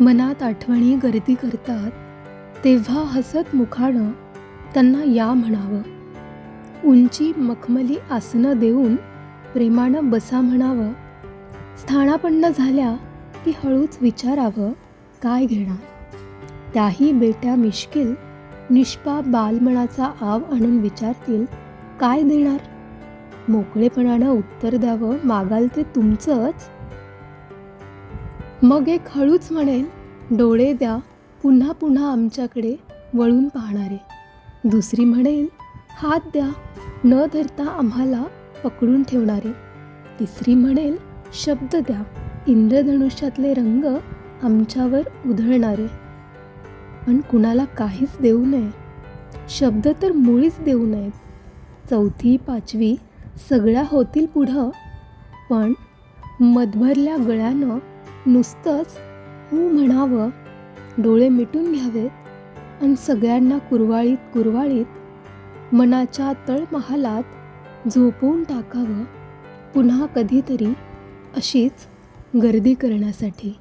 मनात आठवणी गर्दी करतात तेव्हा हसत मुखानं त्यांना या म्हणावं. उंची मखमली आसनं देऊन प्रेमानं बसा म्हणावं. स्थानापन्न झाल्या की हळूच विचारावं काय घेणार? त्याही बेट्या मिश्किल निष्पाप बालमनाचा आव आणून विचारतील काय देणार? मोकळेपणानं उत्तर द्यावं मागाल ते तुमचंच. मग एक हळूच म्हणेल डोळे द्या पुन्हा पुन्हा आमच्याकडे वळून पाहणारे. दुसरी म्हणेल हात द्या न धरता आम्हाला पकडून ठेवणारे. तिसरी म्हणेल शब्द द्या इंद्रधनुष्यातले रंग आमच्यावर उधळणारे. पण कुणाला काहीच देऊ नये. शब्द तर मुळीच देऊ नयेत. चौथी पाचवी सगळ्या होतील पुढं पण मधभरल्या गळ्यानं नुसतंच हू म्हणावं डोळे मिटून घ्यावेत आणि सगळ्यांना कुरवाळीत कुरवाळीत मनाच्या तळमहालात झोपवून टाकावं पुन्हा कधीतरी अशीच गर्दी करण्यासाठी.